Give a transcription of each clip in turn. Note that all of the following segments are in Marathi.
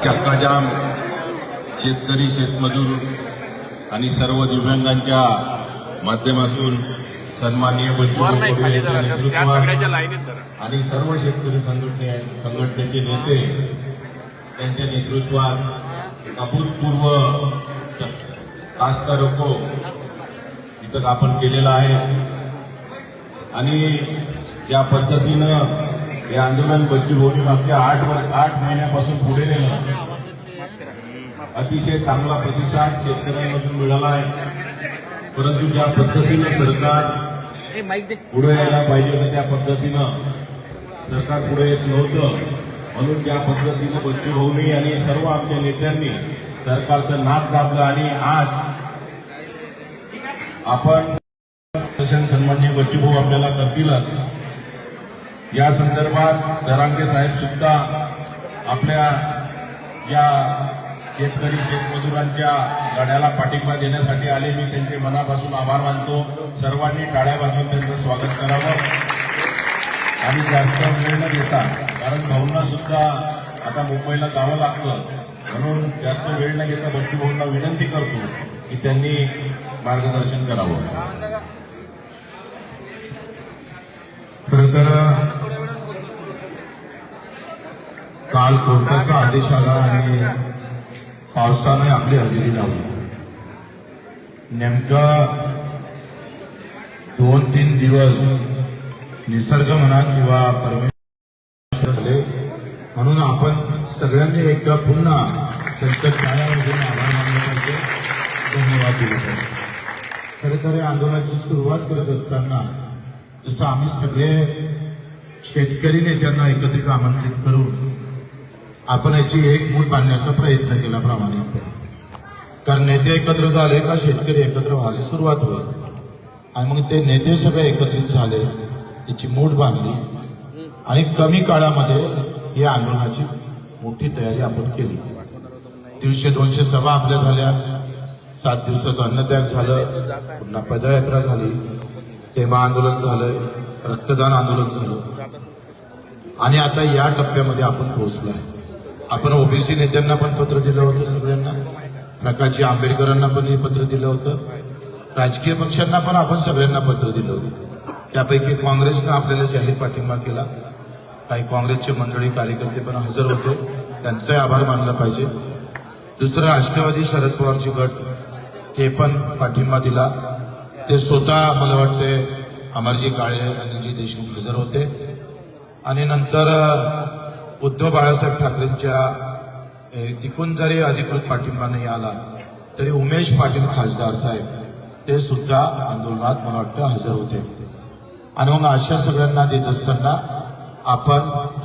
चक्काजाम शेतकरी शेतमजूर आणि सर्व दिव्यांगांच्या माध्यमातून सन्माननीय आणि सर्व शेतकरी संघटने संघटनेचे नेते त्यांच्या नेतृत्वात अभूतपूर्व रास्ता रोको इथं आपण केलेला आहे. आणि ज्या पद्धतीनं हे आंदोलन बच्चू भाऊनी मागच्या आठ आठ महिन्यापासून पुढे नेलं. अतिशय चांगला प्रतिसाद शेतकऱ्यांमधून मिळाला आहे. परंतु ज्या पद्धतीनं सरकार पुढे यायला पाहिजे होतं त्या पद्धतीनं सरकार पुढे येत नव्हतं. म्हणून ज्या पद्धतीनं बच्चू भाऊनी आणि सर्व आमच्या नेत्यांनी सरकारचं नाक दाबलं आणि आज आपण सन्मान सन्मान्य बच्चू भाऊ आपल्याला करतीलच. या संदर्भात दरांगे साहेब सुद्धा आपल्या या शेतकरी शेतमजुरांच्या लढ्याला पाठिंबा देण्यासाठी आले. मी त्यांचे मनापासून आभार मानतो. सर्वांनी टाळ्या बाजून त्यांचं स्वागत करावं. आणि जास्त वेळ न घेता कारण भाऊंना सुद्धा आता मुंबईला जावं लागतं. म्हणून जास्त वेळ न घेता बच्चू भाऊंना विनंती करतो की त्यांनी मार्गदर्शन करावं. खर तर काल कोर्टाचा आदेश आला आणि पावसाने आपली हजेरी लावली. नेमका दोन तीन दिवस निसर्ग म्हणा किंवा परमेश्वर झाले म्हणून आपण सगळ्यांनी एकदा पुन्हा त्यांच्या आभार मानले पाहिजे. धन्यवाद दिले पाहिजे. खरं तर आंदोलनाची सुरुवात करत असताना जसं आम्ही सगळे शेतकरी नेत्यांना एकत्रित आमंत्रित करून आपण याची एक मूठ बांधण्याचा प्रयत्न केला प्रामाणिकपणे. कारण नेते एकत्र झाले का शेतकरी एकत्र व्हायला सुरुवात होईल. आणि मग ते नेते सगळे एकत्रित झाले याची मूठ बांधली. आणि कमी काळामध्ये या आंदोलनाची मोठी तयारी आपण केली. दीडशे दोनशे सभा आपल्या झाल्या. सात दिवसाचं अन्नत्याग झालं. पुन्हा पदयात्रा झाली. तेव्हा आंदोलन झालं रक्तदान आंदोलन झालं. आणि आता या टप्प्यामध्ये आपण पोहोचलो आहे आपण ओबीसी नेत्यांना पण पत्र दिलं होतं सगळ्यांना. प्रकाशजी आंबेडकरांना पण हे पत्र दिलं होतं. राजकीय पक्षांना पण आपण सगळ्यांना पत्र दिलं होतं. त्यापैकी काँग्रेसनं आपल्याला जाहीर पाठिंबा केला. काही काँग्रेसचे मंडळी कार्यकर्ते पण हजर होते. त्यांचाही आभार मानला पाहिजे. दुसरं राष्ट्रवादी शरद पवारची गट ते पण पाठिंबा दिला. ते स्वतः मला वाटते अमरजी काळे अनिलजी देशमुख हजर होते. आणि नंतर उद्धव बाळासाहेब ठाकरेंच्या तिकून जरी अधिकृत पाठिंबा नाही आला तरी उमेश पाटील खासदार साहेब ते सुद्धा आंदोलनात मला वाटतं हजर होते. आणि मग अशा सगळ्यांना देत असताना आपण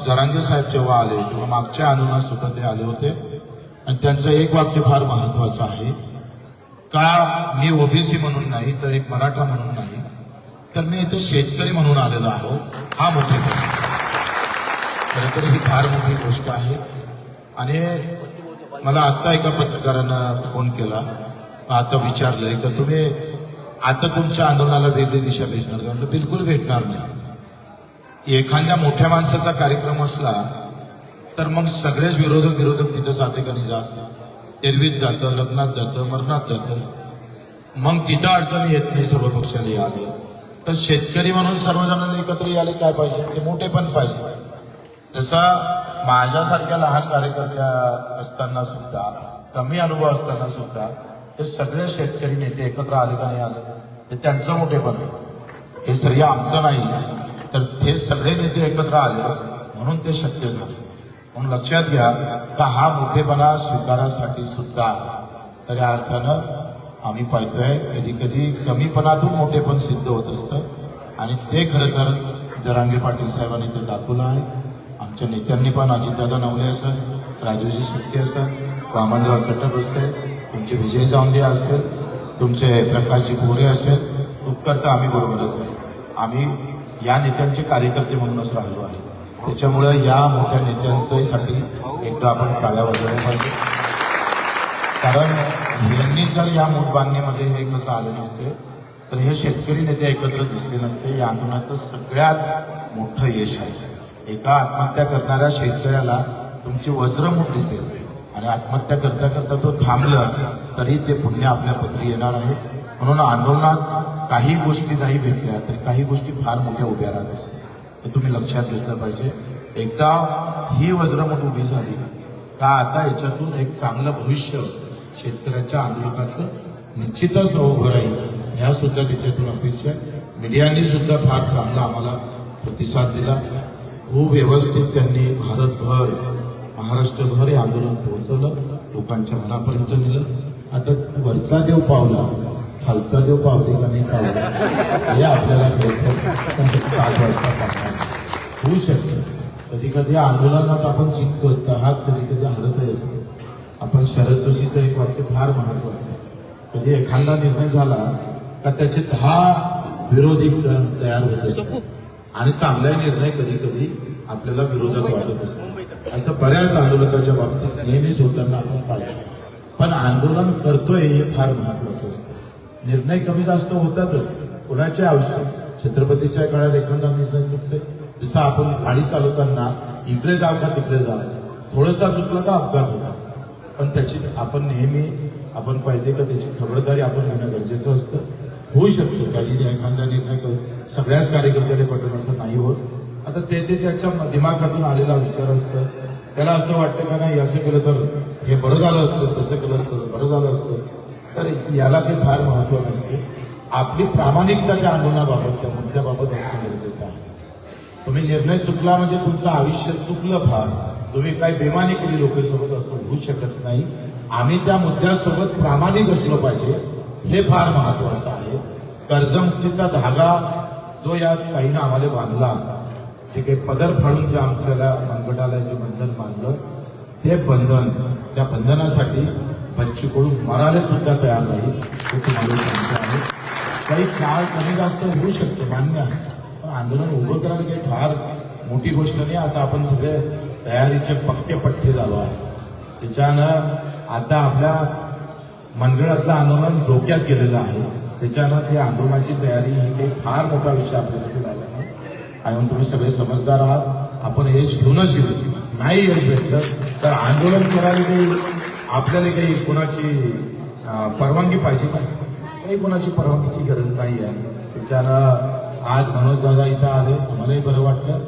जरांगे साहेब जेव्हा आले तेव्हा मागच्या आंदोलनात सुद्धा ते आले होते. आणि त्यांचं एक वाक्य फार महत्वाचं आहे का मी ओबीसी म्हणून नाही तर एक मराठा म्हणून नाही तर मी इथे शेतकरी म्हणून आलेलो आहो हा मोठे खरं तर ही फार मोठी गोष्ट आहे. आणि मला आत्ता एका पत्रकारानं फोन केला. आता विचारलंय का तुम्ही आता तुमच्या आंदोलनाला वेगळी दिशा भेटणार का? म्हटलं बिलकुल भेटणार नाही. एखाद्या मोठ्या माणसाचा कार्यक्रम असला तर मग सगळेच विरोधक विरोधक तिथं जाते का नाही जात? एरवीत जातं लग्नात जातं मरणात जातं. मग तिथं अडचणी येत नाही सर्व पक्षाने आले. तर शेतकरी म्हणून सर्वजणांना एकत्र यायला काय पाहिजे? ते मोठे पण पाहिजे. तसा माझ्यासारख्या लहान कार्यकर्त्या असताना सुद्धा कमी अनुभव असताना सुद्धा ते सगळे शेतकरी नेते एकत्र आले का नाही आले ते त्यांचं मोठेपण आहे. हे श्रेय आमचं नाही. तर ते सगळे नेते एकत्र आले म्हणून ते शक्य झाले. म्हणून लक्षात घ्या का हा मोठेपणा स्वीकारासाठी सुद्धा तर या अर्थानं आम्ही पाहतोय कधी कधी कमीपणातून मोठेपण सिद्ध होत असतं. आणि ते खरं तर जरांगे पाटील साहेबांनी ते दाखवलं आहे. आमच्या नेत्यांनी पण अजितदादा नवले असत राजूजी सुट्टी असतात वामनराव चटप असते तुमचे विजय जावंदे असतील तुमचे प्रकाशजी पोरे असतील उपकर्ता आम्ही बरोबरच आहे. आम्ही या नेत्यांचे कार्यकर्ते म्हणूनच राहिलो आहे. त्याच्यामुळं या मोठ्या नेत्यांच्यासाठी एकदा आपण टाळ्या वाजवल्या पाहिजे. कारण यांनी जर या मूठ बांधणीमध्ये हे एकत्र आले नसते तर हे शेतकरी नेते एकत्र दिसले नसते. या आंदोलनाचं सगळ्यात मोठं यश आहे. एका आत्महत्या करणाऱ्या शेतकऱ्याला तुमची वज्रमूठ दिसेल. आणि आत्महत्या करता करता तो थांबलं तरी ते पुण्य आपल्या पत्री येणार आहे. म्हणून आंदोलनात काही गोष्टी नाही भेटल्या तरी काही गोष्टी फार मोठ्या उभ्या राहत असतात. हे तुम्ही लक्षात घेतलं पाहिजे. एकदा ही वज्रमूठ उभी झाली का आता याच्यातून एक चांगलं भविष्य शेतकऱ्याच्या आंदोलनाचं निश्चितच उभं राहील ह्या सुद्धा त्याच्यातून अपेक्षा आहे. मीडियाने सुद्धा फार चांगला आम्हाला प्रतिसाद दिला. खूप व्यवस्थित त्यांनी भारतभर महाराष्ट्रभर हे आंदोलन पोहोचवलं. लोकांच्या मनापर्यंत नेलं. आता वरचा देव पावला खालचा देव पावले का नाही पावला हे आपल्याला वाजता होऊ शकतं. कधी कधी आंदोलनात आपण जिंकतो तर हा कधी कधी हरत आपण शरद जोशीचं एक वाक्य फार महत्वाचं आहे. कधी एखादा निर्णय झाला का त्याचे दहा विरोधी तयार होत असतात. आणि चांगला निर्णय कधी कधी आपल्याला विरोधात वाटत असतो असं बऱ्याच आंदोलकाच्या बाबतीत नेहमीच होताना आपण पाहिजे पण आंदोलन करतोय हे फार महत्वाचं असतं. निर्णय कमी जास्त होतातच. कोणाचे आयुष्य? छत्रपतीच्या काळात एखादा निर्णय चुकते जसं आपण गाडी चालवताना इकडे जाव का तिकडे जा. थोडंसा चुकलं का अपघात होतो? पण त्याची आपण नेहमी आपण पाहिजे का त्याची खबरदारी आपण घेणं गरजेचं असतं. होऊ शकतो. काही एखादा निर्णय सगळ्याच कार्यकर्त्याने पटून असं नाही होत. आता ते ते त्याच्या दिमागातून आलेला विचार असतं. त्याला असं वाटतं का नाही असं केलं तर हे बरं झालं असतं तसं केलं असतं बरं झालं असतं. तर याला ते फार महत्त्व नसते. आपली प्रामाणिकता त्या आंदोलनाबाबत त्या मुद्द्याबाबत असणं गरजेचं आहे. तुम्ही निर्णय चुकला म्हणजे तुमचं आयुष्य चुकलं फार. तुम्ही काही बेमानी केली लोकांसोबत असं होऊ शकत नाही. आम्ही त्या मुद्द्यासोबत प्रामाणिक असलो पाहिजे. हे फार महत्वाचं आहे. कर्जमुक्तीचा धागा जो या ताईनं आम्हाला बांधला जे काही पदर फाडून जे आमच्याला मनगटाला जे बंधन बांधलं ते बंधन त्या बंधनासाठी बच्ची कडू मरायला सुद्धा तयार नाही हे तुम्हाला सांगतो आहे. काही काळ कमी जास्त होऊ शकतो मान्य आहे. पण आंदोलन उभं करायला काही फार मोठी गोष्ट नाही. आता आपण सगळे तयारीचे पक्के पट्टे झालो आहे. त्याच्यानं आता आपल्या मंडळातलं आंदोलन डोक्यात गेलेलं आहे. त्याच्यानं त्या आंदोलनाची तयारी ही काही फार मोठा विषय आपल्यासाठी राहिला नाही आणि तुम्ही सगळे समजदार आहात. आपण यश घेऊनच येऊ. नाही यश भेटलं तर आंदोलन करायला काही आपल्याला काही कोणाची परवानगी पाहिजे का? काही कोणाची परवानगीची गरज नाही आहे. त्याच्यानं आज मनोज दादा इथं आले. मलाही बरं वाटलं.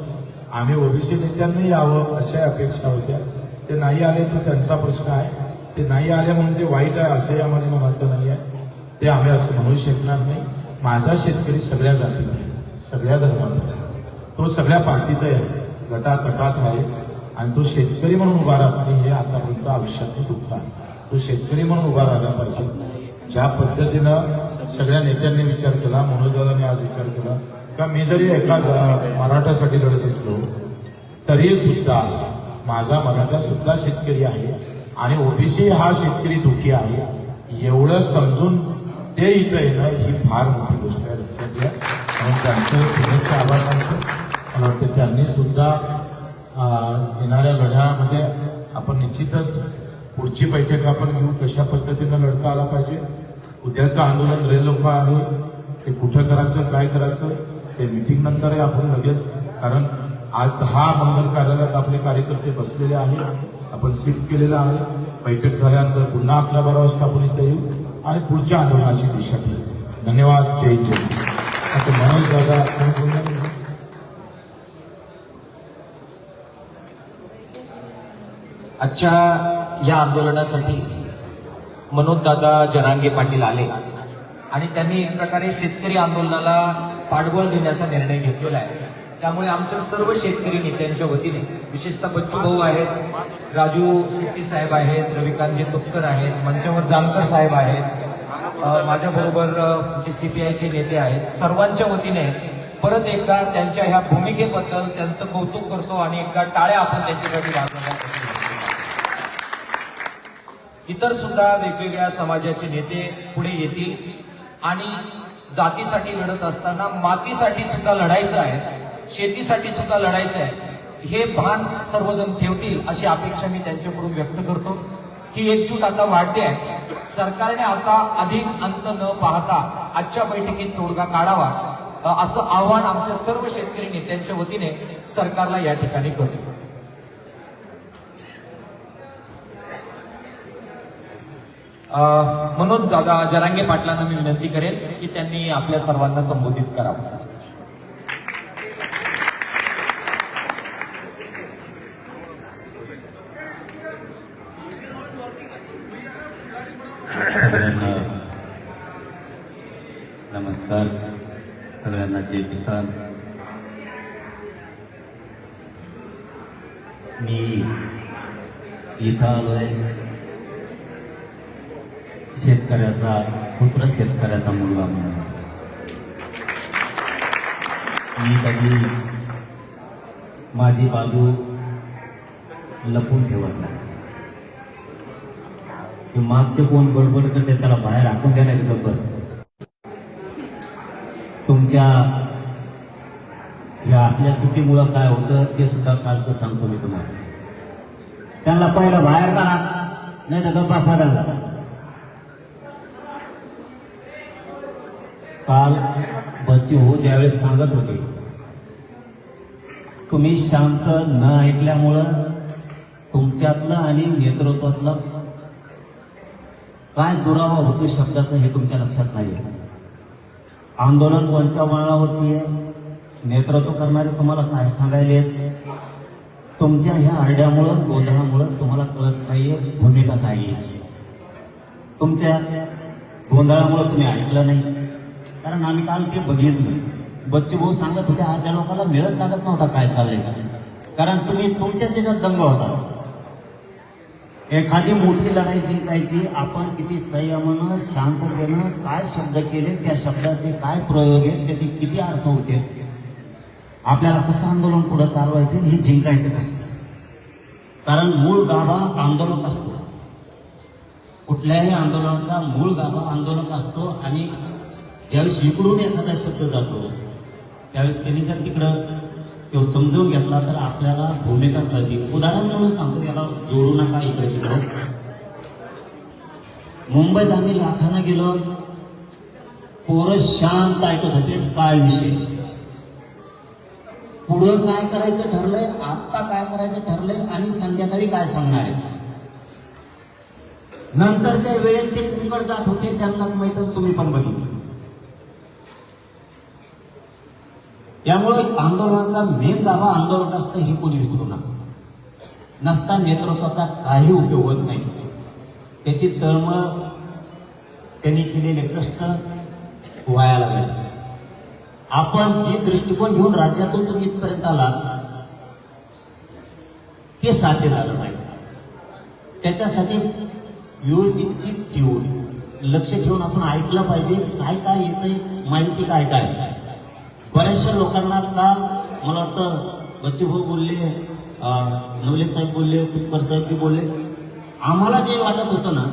आम्ही ओबीसी नेत्यांनी यावं अशा अपेक्षा होत्या. ते नाही आले तर त्यांचा प्रश्न आहे. ते नाही आले म्हणून ते वाईट आहे असंही आम्हाला म्हणायचं नाही आहे. ते आम्ही असं म्हणू शकणार नाही. माझा शेतकरी सगळ्या जातीत आहे सगळ्या धर्मात तो सगळ्या पार्टीत आहे गटातटात आहे. आणि तो शेतकरी म्हणून उभा राहत नाही हे आतापर्यंत आयुष्यातलं दुःख आहे. तो शेतकरी म्हणून उभा राहिला पाहिजे. ज्या पद्धतीनं सगळ्या नेत्यांनी विचार केला मनोजदादांनी आज विचार केला का मी जरी एका ज- मराठासाठी लढत असलो तरी सुद्धा माझा मराठा सुद्धा शेतकरी आहे आणि ओबीसी हा शेतकरी दुखी आहे एवढं समजून ते इथं येणं ही फार मोठी गोष्ट आहे. लक्षात घ्या. आणि त्यांचे शुभेच्छा आभार मानतो मला वाटतं त्यांनी सुद्धा येणाऱ्या लढ्यामध्ये आपण निश्चितच पुढची बैठक आपण घेऊ कशा पद्धतीनं लढता आला पाहिजे. उद्याचं आंदोलन रे लोक आहे. ते कुठं करायचं काय करायचं ते मिटिंग नंतर आपण लगेच कारण आज दहा मंगल कार्यालयात आपले कार्यकर्ते बसलेले आहेत. आपण शिफ्ट केलेलं आहे. बैठक झाल्यानंतर पुन्हा आपल्या बारा वाजता आपण येऊ आणि पुढच्या आंदोलनाची दिशा घेऊ. धन्यवाद. जय जय. असं मनोज दादा आजच्या या आंदोलनासाठी मनोजदादा जरांगे पाटील आले. आणि त्यांनी एक प्रकारे शेतकरी आंदोलनाला पाठबळ देण्याचा निर्णय घेतलेला आहे. त्यामुळे आमच्या सर्व शेतकरी नेत्यांच्या वतीने विशेषतः बच्चू भाऊ आहेत राजू शेट्टी साहेब आहेत रविकांतजी तुपकर आहेत मंचावर जानकर साहेब आहेत माझ्याबरोबर माझ्याबरोबर सी जे सीपीआयचे नेते आहेत सर्वांच्या वतीने परत एकदा त्यांच्या ह्या भूमिकेबद्दल त्यांचं कौतुक करतो आणि एकदा टाळ्या आपण त्यांच्यासाठी वाजवण्याचा इतर सुद्धा वेगवेगळ्या समाजाचे नेते पुढे येतील आणि जातीसाठी लढत असताना मातीसाठी सुद्धा लढायचं आहे शेतीसाठी सुद्धा लढायचं आहे हे भान सर्वजण ठेवतील अशी अपेक्षा मी त्यांच्याकडून व्यक्त करतो. ही एकजूट आता वाढते आहे. सरकारने आता अधिक अंत न पाहता आजच्या बैठकीत तोडगा काढावा असं आव्हान आमच्या सर्व शेतकरी नेत्यांच्या वतीने सरकारला या ठिकाणी करतो. मनोज दादा जरांगे पाटलांना मी विनंती करेल की त्यांनी आपल्या सर्वांना संबोधित करावं. सगळ्यांना नमस्कार. सगळ्यांना जय किसान. मी इथं आलोय. शेतकऱ्याचा पुत्र शेतकऱ्याचा मुलगा म्हणून. मी कधी माझी बाजू लपून ठेवत नाही. मागचे कोण बडबड करते त्याला बाहेर हाकून द्या नाही बस. तुमच्या ह्या असल्या चुकीमुळं काय होतं ते सुद्धा कालचं सांगतो मी तुम्हाला. त्यांना पहिलं बाहेर काढा नाही तर गप्पा साधायला काल बच्ची त्यावेळेस सांगत होते तुम्ही शांत न ऐकल्यामुळं तुमच्यातलं आणि नेतृत्वातलं काय दुरावा होतो शब्दाचं हे तुमच्या लक्षात नाही आंदोलन कोणत्या वळणावरती आहे. नेतृत्व करणारे तुम्हाला काय सांगायले तुमच्या ह्या आरड्यामुळं गोंधळामुळं तुम्हाला कळत नाहीये भूमिका काय घ्यायची तुमच्या गोंधळामुळं तुम्ही ऐकलं नाही. कारण आम्ही काल ते बघितलं. बच्चू भाऊ सांगत होते अर्ध्या लोकांना मिळत लागत नव्हता काय चाललंय कारण तुम्ही तुमच्या त्याच्यात दंग होता. एखादी मोठी लढाई जिंकायची आपण किती संयमानं शांततेनं काय शब्द केले त्या शब्दाचे काय प्रयोग आहेत त्याचे किती अर्थ होते आपल्याला कसं आंदोलन पुढे चालवायचं हे जिंकायचं कसं? कारण मूळ गाभा आंदोलक असतो. कुठल्याही आंदोलनाचा मूळ गाभा आंदोलक असतो आणि ज्यावेळेस इकडून एखादा शब्द जातो त्यावेळेस त्यांनी जर तिकडं तो समजून घेतला तर आपल्याला भूमिका कळतील उदाहरण म्हणून सांगतो याला जोडू नका इकडे तिकडे. मुंबईत आम्ही लाखानं गेलो. पोरं शांत ऐकत होते काय विषय पुढं काय करायचं ठरलंय? आत्ता काय करायचं ठरलंय? आणि संध्याकाळी काय सांगणार आहे? नंतरच्या वेळेत ते कुंकड जात होते त्यांनाच माहीत तुम्ही पण बघितलं. त्यामुळे आंदोलनाचा मेन गाभा आंदोलन असतं हे कोणी विसरू नका. नसता नेतृत्वाचा काही उपयोग होत नाही. त्याची तळमळ त्यांनी केलेले कष्ट व्हायला लागले. आपण जे दृष्टिकोन घेऊन राज्यातून तुम्ही इथपर्यंत आला ते साध्य झालं पाहिजे त्याच्यासाठी व्यवस्थित ठेवून लक्ष ठेवून आपण ऐकलं पाहिजे. काय काय येतंय माहिती काय काय? बऱ्याचशा लोकांना काल मला वाटतं बच्चूभाऊ बोलले नवले साहेब बोलले कुटकर साहेब बी बोलले. आम्हाला जे वाटत होतं ना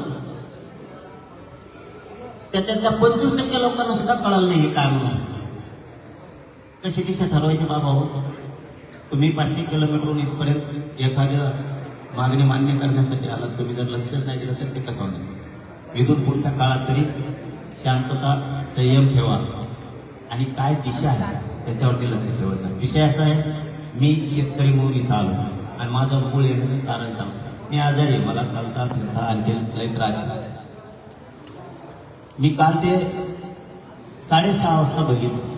त्याच्यातल्या पंचवीस टक्के लोकांना सुद्धा कळलं नाही हे काय म्हणून कसे कसे ठरवायचे बाबा हो? तुम्ही पाचशे किलोमीटरहून इथपर्यंत एखाद्या मागणी मान्य करण्यासाठी आलात. तुम्ही जर लक्ष नाही दिलं तर ते कसं होणार? इथून पुढच्या काळात तरी शांतता संयम ठेवा. आणि काय दिशा आहे? त्याच्यावरती लक्ष ठेवायचं. विषय असा आहे मी शेतकरी म्हणून इथं आलो आणि माझं मूळ येण्याचं कारण सांगतो. मी आजारी आहे मला चालता फिरता आणखी लई त्रास मी काल ते साडेसहा वाजता बघितलं.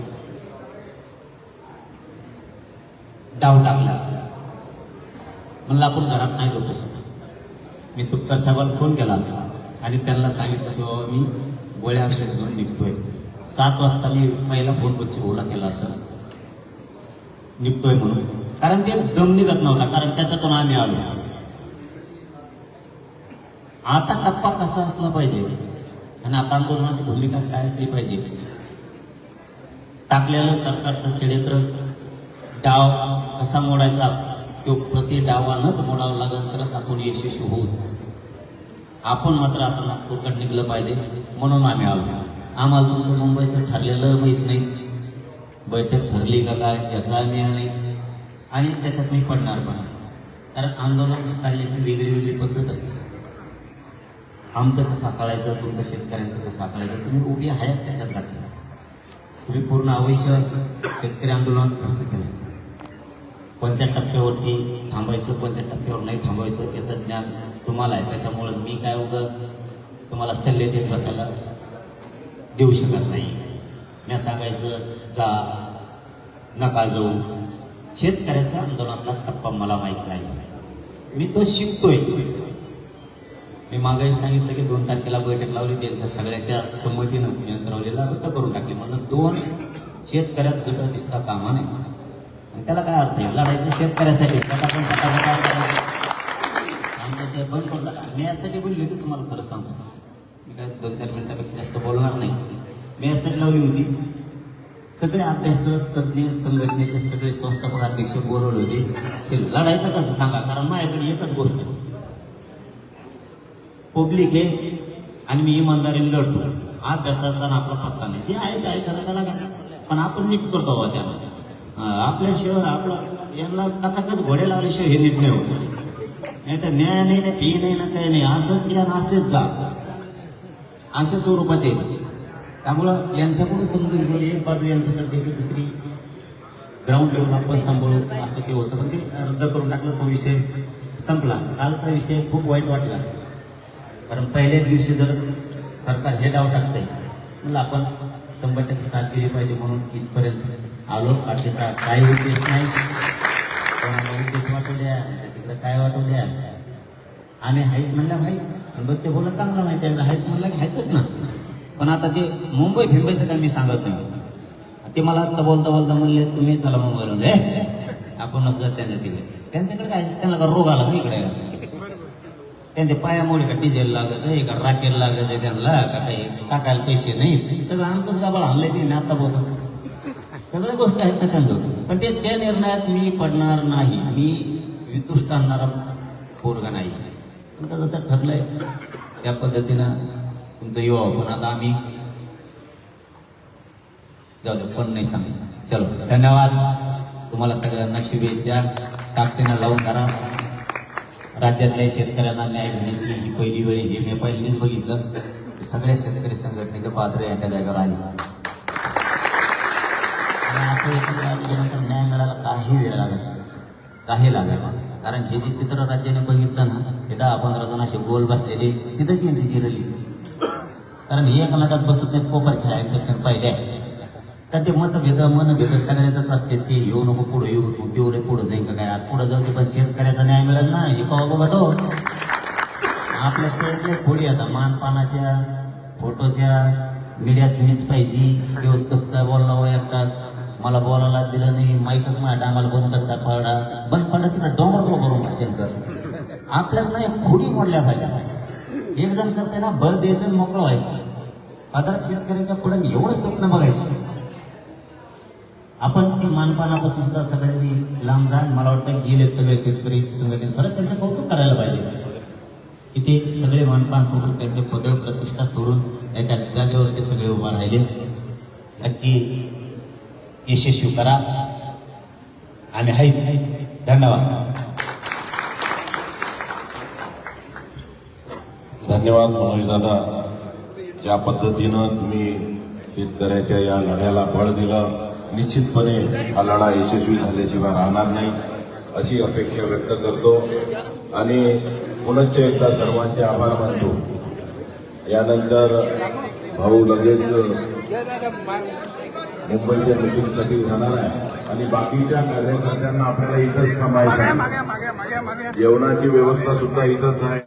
डाव टाकला. म्हणलं आपण घरात नाही जाऊ शकत. मी तुपकर साहेबाला फोन केला आणि त्यांना सांगितलं की बाबा मी गोळ्या औषध घेऊन निघतोय. सात वाजता मी पहिला फोन ओला केला असं. निघतोय म्हणून. कारण ते दम निघत नव्हता कारण त्याच्यातून आम्ही आलो. आता टप्पा कसा असला पाहिजे? आणि आता आंदोलनाची भूमिका काय असली पाहिजे? टाकलेलं सरकारचं षडयंत्र डाव कसा मोडायचा? तो प्रति डावानच मोडावा लागेल तरच आपण यशस्वी होऊ. आपण मात्र आता नागपूरकडे निघलं पाहिजे म्हणून आम्ही आलो. आम्हाला तुमचं मुंबईचं ठरलेलं माहीत नाही. बैठक ठरली का काय याचा मिळाला नाही आणि त्याच्यात मी पडणार पण कारण आंदोलन हाताळण्याची वेगळी वेगळी पद्धत असते. आमचं कसं हाताळायचं तुमचं शेतकऱ्यांचं कसं हाताळायचं तुम्ही उभी आहेत त्याच्यात लागतो तुम्ही पूर्ण आवश्यक शेतकरी आंदोलनात खर्च केला. कोणत्या टप्प्यावरती थांबायचं कोणत्या टप्प्यावर नाही थांबायचं त्याचं ज्ञान तुम्हाला आहे. त्याच्यामुळं मी काय उगं तुम्हाला सल्ले देत बसायला देऊ शकत नाही. मी सांगायचं जा नका जाऊ. शेतकऱ्याचा आंदोलनातला टप्पा मला माहीत नाही. मी तो शिकतोय. मी मागाही सांगितलं की दोन तारखेला बैठक लावली त्यांच्या सगळ्याच्या संमतीनं यंत्रवलेला रद्द करून टाकली. म्हणून दोन शेतकऱ्यात गट दिसता कामा नाही आणि त्याला काय अर्थ आहे? लढायचं शेतकऱ्यासाठी. आमचं ते बंद पडलं मी यासाठी बोलली होती तुम्हाला खरं सांगतो. दोन चार मिनिटापेक्षा जास्त बोलणार नाही. मी यासाठी लावली होती. सगळे अभ्यासक तज्ज्ञ संघटनेचे सगळे संस्थापक अध्यक्ष बोलवले होते. ते लढायचं कसं सांगा? कारण माझ्याकडे एकच गोष्ट आहे. पब्लिक आहे आणि मी इमानदारीने लढतो. अभ्यासाचा आपला पत्ता नाही. जे आहे ते आहे करा त्याला काय पण आपण नीट करतो बाबा त्याला. आपल्या आपल्याशिवाय आपला यांना कथाकथ घोडे लावल्याशिवाय हे नीट होते. नाही तर न्याय नाही ना पी नाही ना काही नाही. असंच या आणि जा. अशा स्वरूपाचे आहेत. त्यामुळं यांच्याकडून समजून घेऊन एक बाजू यांच्याकडे देखील दुसरी ग्राउंड लेवल आपण सांभाळू असं ते होतं. पण ते रद्द करून टाकलं तो विषय संपला. कालचा विषय खूप वाईट वाटला. कारण पहिल्याच दिवशी जर सरकार हे डाव टाकतंय म्हणलं आपण शंभर टक्के साथ दिली पाहिजे म्हणून इथपर्यंत आलो. पाठीचा काही उद्देश नाही. कोणाला उद्देश वाटू द्या तिकडं काय वाटू द्या. आम्ही आहेत म्हणलं भाई बच्चे बोला चांगला माहिती आहे. आहेत म्हणलं की आहेतच ना. पण आता ते मुंबई फिंबईचं काय मी सांगत नाही. ते मला आता बोलता बोलता म्हणले तुम्ही चला मुंबईला हे आपण नसलं त्यांच्या तिकडे. त्यांच्याकडे काय? त्यांना का रोग आला का इकडे? त्यांच्या पायामुळे का डिझेल लागत आहे का राकेल लागत आहे त्यांना? का काही टाकायला पैसे नाही? सगळं आमचंच गाबाळ आणलंय ते आता बोलतो सगळ्या गोष्टी आहेत ना त्यांचं पण ते त्या निर्णयात मी पडणार नाही. मी वितुष्ट आणणारा पोरगा नाही. तुमचं जसं आहे त्या पद्धतीनं तुमचं युवा पण आता आम्ही जाऊ दे पण नाही सांगितलं चलो धन्यवाद. तुम्हाला सगळ्यांना शुभेच्छा. ताकदीनं लावून धरा. राज्यातल्या शेतकऱ्यांना न्याय घेण्याची ही पहिली वेळ हे मी पहिलीच बघितलं. सगळ्या शेतकरी संघटनेचे पात्र यांच्या जागेवर आले. न्याय मिळायला काही वेळ लागत काही लागेल कारण हे जे चित्र राज्याने बघितलं ना हे दहा पंधरा जण असे गोल बसलेले तिथंच यांची जिरली. कारण हे एकमेकात बसत नाही कोपर खेळायला बसतात पहिले तर ते मतभेद मनभेद सगळ्यातच असते. ते येऊ नको पुढे येऊ तू तेवढे पुढे जाईन का काय? पुढे जाऊ ते पण शेतकऱ्याचा न्याय मिळेल ना हे कवा बघतो आपल्या ते थोडी आता मानपानाच्या फोटोच्या मीडियात मीच पाहिजे दिवस कसं काय बोलला हो वयात मला बोलायला दिलं नाही माईकच माझ्या डांबाला बंद कसं काय पडा बंद पडला तिकडे डोंगर नको करून असेल आपल्यातनं एक खोडी मोडल्या पाहिजे. एक जण करते ना बळ द्यायचं मोकळं व्हायचं. पदार्थ शेतकऱ्याच्या पुढे एवढं स्वप्न बघायचं. आपण ते मानपानापासून सुद्धा सगळ्यांनी लांब जा मला वाटतं गेले सगळे शेतकरी संघटने खरंच त्यांचं कौतुक करायला पाहिजे. की ते सगळे मानपान सोडून त्यांचे पद प्रतिष्ठा सोडून त्याच्या जागेवर ते सगळे उभा राहिले. नक्की यशस्वी करा. आणि हाय. धन्यवाद. धन्यवाद मनोज दादा. ज्या पद्धतीनं तुम्ही शेतकऱ्याच्या या लढ्याला बळ दिलं. निश्चितपणे हा लढा यशस्वी झाल्याशिवाय राहणार नाही अशी अपेक्षा व्यक्त करतो. आणि पुनश्च एकदा सर्वांचे आभार मानतो. यानंतर भाऊ लगेच मुंबईच्या मिटिंगसाठी जाणार आहे. आणि बाकीच्या कार्यकर्त्यांना आपल्याला इथंच थांबायचं जेवणाची व्यवस्था सुद्धा इथंच आहे.